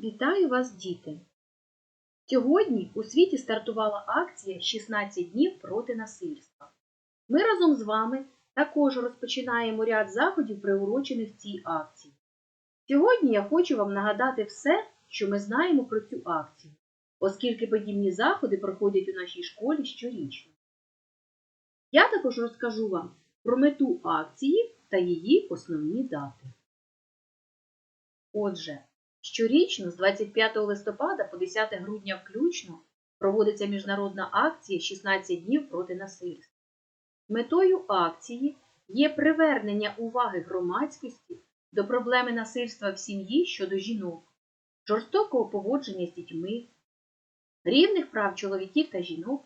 Вітаю вас, діти! Сьогодні у світі стартувала акція «16 днів проти насильства. Ми разом з вами також розпочинаємо ряд заходів, приурочених цій акції. Сьогодні я хочу вам нагадати все, що ми знаємо про цю акцію, оскільки подібні заходи проходять у нашій школі щорічно. Я також розкажу вам про мету акції та її основні дати. Отже, Щорічно з 25 листопада по 10 грудня включно проводиться міжнародна акція «16 днів проти насильства. Метою акції є привернення уваги громадськості до проблеми насильства в сім'ї щодо жінок, жорстокого поводження з дітьми, рівних прав чоловіків та жінок,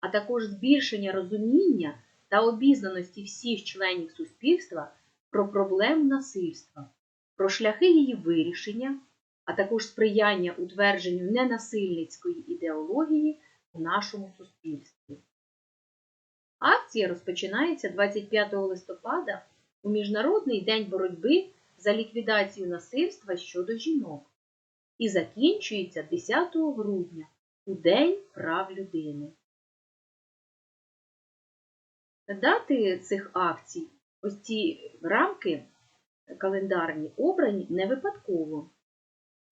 а також збільшення розуміння та обізнаності всіх членів суспільства про проблему насильства, про шляхи її вирішення а також сприяння утвердженню ненасильницької ідеології у нашому суспільстві. Акція розпочинається 25 листопада у Міжнародний день боротьби за ліквідацію насильства щодо жінок і закінчується 10 грудня у День прав людини. Дати цих акцій, ось ці рамки календарні обрані не випадково.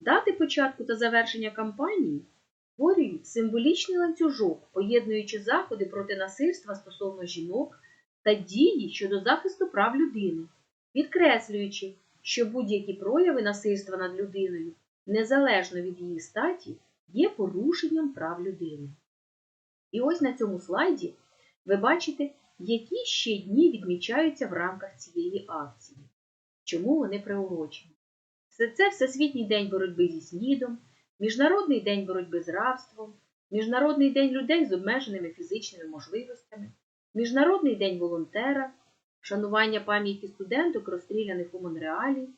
Дати початку та завершення кампанії створюють символічний ланцюжок, поєднуючи заходи проти насильства стосовно жінок та дії щодо захисту прав людини, підкреслюючи, що будь-які прояви насильства над людиною, незалежно від її статі, є порушенням прав людини. І ось на цьому слайді ви бачите, які ще дні відмічаються в рамках цієї акції, чому вони приурочені. Це Всесвітній день боротьби зі СНІДом, Міжнародний день боротьби з рабством, Міжнародний день людей з обмеженими фізичними можливостями, Міжнародний день волонтера, вшанування пам'яті студенток, розстріляних у Монреалі,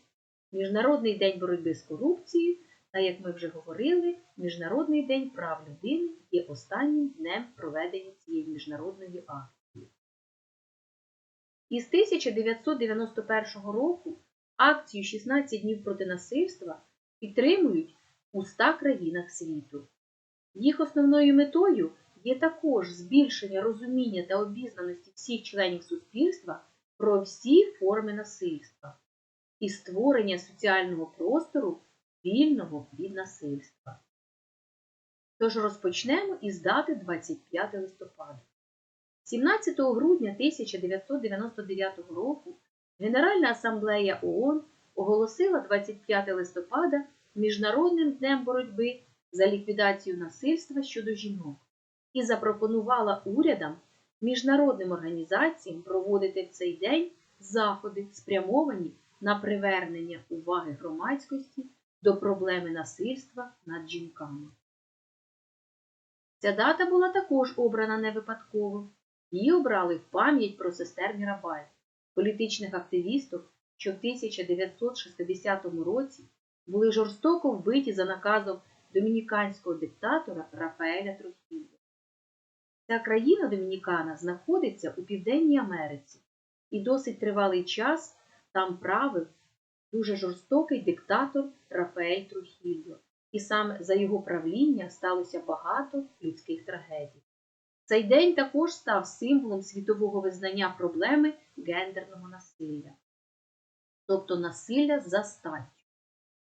Міжнародний день боротьби з корупцією та, як ми вже говорили, Міжнародний день прав людини є останнім днем проведення цієї міжнародної акції. Із 1991 року Акцію 16 днів проти насильства підтримують у 100 країнах світу. Їх основною метою є також збільшення розуміння та обізнаності всіх членів суспільства про всі форми насильства і створення соціального простору вільного від насильства. Тож розпочнемо із дати 25 листопада. 17 грудня 1999 року Генеральна асамблея ООН оголосила 25 листопада Міжнародним днем боротьби за ліквідацію насильства щодо жінок і запропонувала урядам, міжнародним організаціям проводити в цей день заходи, спрямовані на привернення уваги громадськості до проблеми насильства над жінками. Ця дата була також обрана не випадково. Її обрали в пам'ять про сестер Мірабаль політичних активісток, що в 1960 році були жорстоко вбиті за наказом домініканського диктатора Рафаеля Трухілля. Ця країна Домінікана знаходиться у Південній Америці і досить тривалий час там правив дуже жорстокий диктатор Рафаель Трухільо, і саме за його правління сталося багато людських трагедій. Цей день також став символом світового визнання проблеми гендерного насилля, тобто насилля за статтю.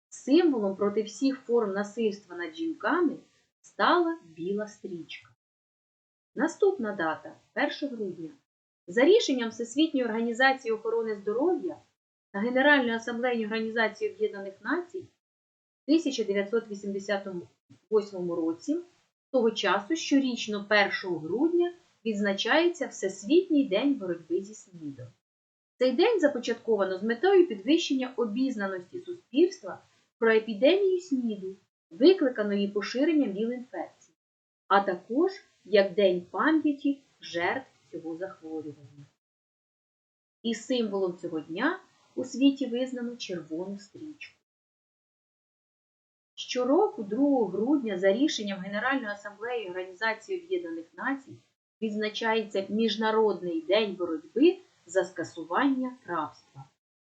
Символом проти всіх форм насильства над жінками стала біла стрічка. Наступна дата 1 грудня. За рішенням Всесвітньої організації охорони здоров'я та Генеральної асамблеї Організації Об'єднаних Націй в 1988 році того часу щорічно 1 грудня відзначається Всесвітній день боротьби зі СНІДом. Цей день започатковано з метою підвищення обізнаності суспільства про епідемію СНІДу, викликаної поширенням ВІЛ-інфекції, а також як День пам'яті жертв цього захворювання. І символом цього дня у світі визнано червону стрічку. Щороку, 2 грудня, за рішенням Генеральної асамблеї Організації Об'єднаних Націй відзначається Міжнародний день боротьби за скасування рабства.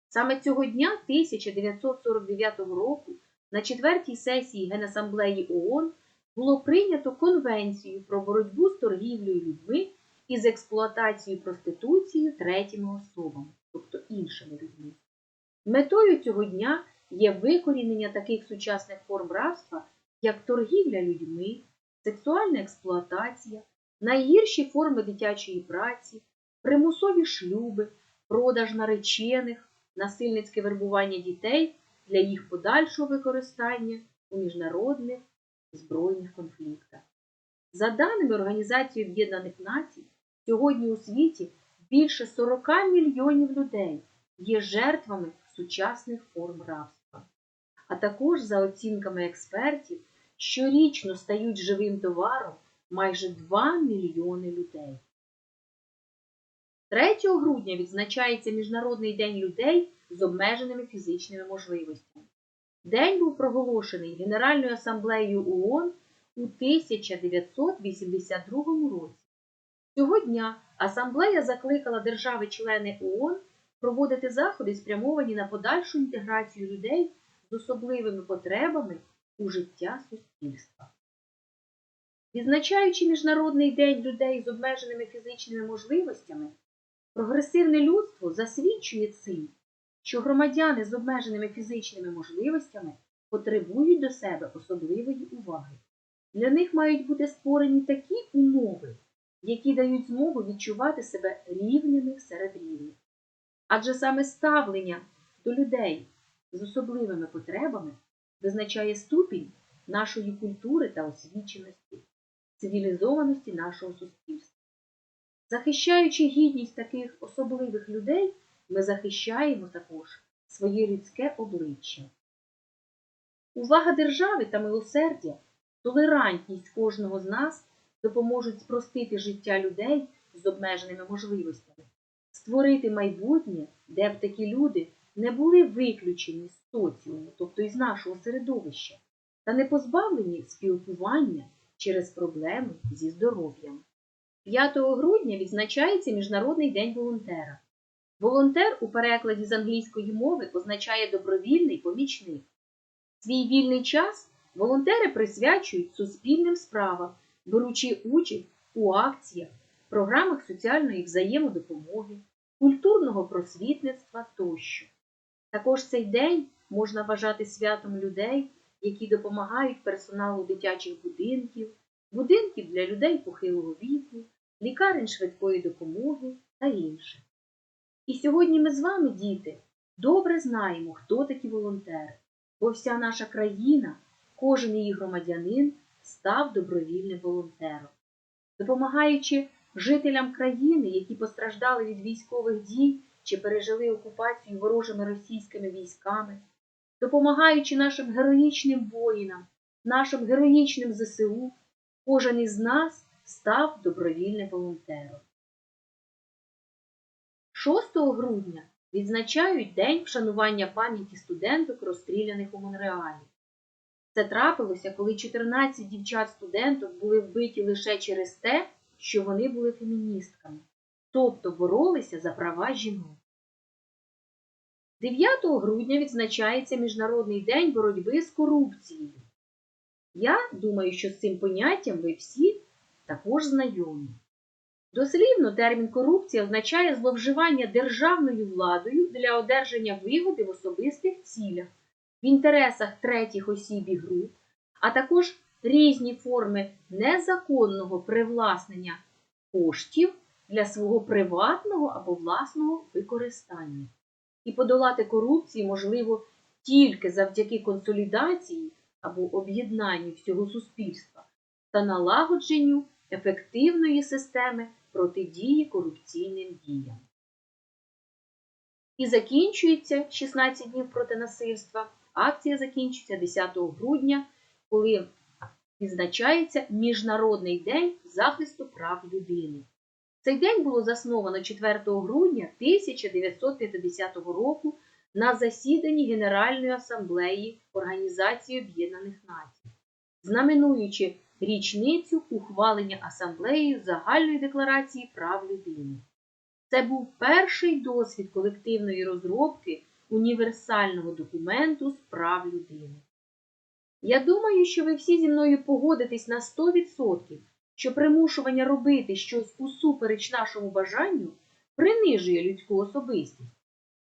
Саме цього дня 1949 року на четвертій сесії Генасамблеї ООН було прийнято Конвенцію про боротьбу з торгівлею людьми і з експлуатацією проституцією третіми особами, тобто іншими людьми. Метою цього дня є викорінення таких сучасних форм рабства, як торгівля людьми, сексуальна експлуатація, найгірші форми дитячої праці, примусові шлюби, продаж наречених, насильницьке вербування дітей для їх подальшого використання у міжнародних збройних конфліктах. За даними Організації Об'єднаних Націй, сьогодні у світі більше 40 мільйонів людей є жертвами сучасних форм рабства. А також, за оцінками експертів, щорічно стають живим товаром майже 2 мільйони людей. 3 грудня відзначається Міжнародний день людей з обмеженими фізичними можливостями. День був проголошений Генеральною асамблеєю ООН у 1982 році. Цього дня асамблея закликала держави-члени ООН проводити заходи, спрямовані на подальшу інтеграцію людей з особливими потребами у життя суспільства. Відзначаючи Міжнародний день людей з обмеженими фізичними можливостями, прогресивне людство засвідчує цим, що громадяни з обмеженими фізичними можливостями потребують до себе особливої уваги. Для них мають бути створені такі умови, які дають змогу відчувати себе рівними серед рівних. Адже саме ставлення до людей з особливими потребами визначає ступінь нашої культури та освіченості, цивілізованості нашого суспільства. Захищаючи гідність таких особливих людей, ми захищаємо також своє людське обличчя. Увага держави та милосердя, толерантність кожного з нас допоможуть спростити життя людей з обмеженими можливостями, створити майбутнє, де б такі люди не були виключені з соціуму, тобто із нашого середовища, та не позбавлені спілкування через проблеми зі здоров'ям. 5 грудня відзначається Міжнародний день волонтера. Волонтер у перекладі з англійської мови означає добровільний помічник. Свій вільний час волонтери присвячують суспільним справам, беручи участь у акціях, програмах соціальної взаємодопомоги, культурного просвітництва тощо. Також цей день можна вважати святом людей, які допомагають персоналу дитячих будинків, будинків для людей похилого віку, лікарень швидкої допомоги та інше. І сьогодні ми з вами, діти, добре знаємо, хто такі волонтери, бо вся наша країна, кожен її громадянин став добровільним волонтером, допомагаючи жителям країни, які постраждали від військових дій чи пережили окупацію ворожими російськими військами, допомагаючи нашим героїчним воїнам, нашим героїчним ЗСУ, кожен із нас став добровільним волонтером. 6 грудня відзначають День вшанування пам'яті студенток, розстріляних у Монреалі. Це трапилося, коли 14 дівчат-студенток були вбиті лише через те, що вони були феміністками, тобто боролися за права жінок. 9 грудня відзначається Міжнародний день боротьби з корупцією. Я думаю, що з цим поняттям ви всі також знайомі. Дослівно термін корупція означає зловживання державною владою для одержання вигоди в особистих цілях, в інтересах третіх осіб і груп, а також різні форми незаконного привласнення коштів для свого приватного або власного використання. І подолати корупцію можливо тільки завдяки консолідації або об'єднанню всього суспільства та налагодженню ефективної системи протидії корупційним діям. І закінчується 16 днів проти насильства. Акція закінчується 10 грудня, коли відзначається Міжнародний день захисту прав людини. Цей день було засновано 4 грудня 1950 року на засіданні Генеральної асамблеї Організації Об'єднаних Націй, знаменуючи річницю ухвалення асамблеєю Загальної декларації прав людини. Це був перший досвід колективної розробки універсального документу з прав людини. Я думаю, що ви всі зі мною погодитесь на 100%, що примушування робити щось усупереч нашому бажанню принижує людську особистість.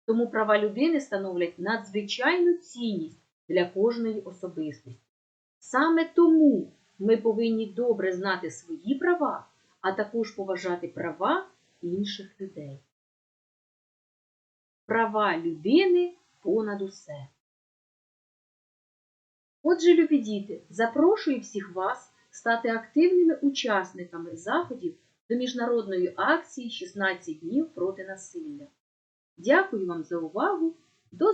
Тому права людини становлять надзвичайну цінність для кожної особистості. Саме тому ми повинні добре знати свої права, а також поважати права інших людей. Права людини понад усе. Отже, любі діти, запрошую всіх вас стати активними учасниками заходів до міжнародної акції 16 днів проти насилля. Дякую вам за увагу. До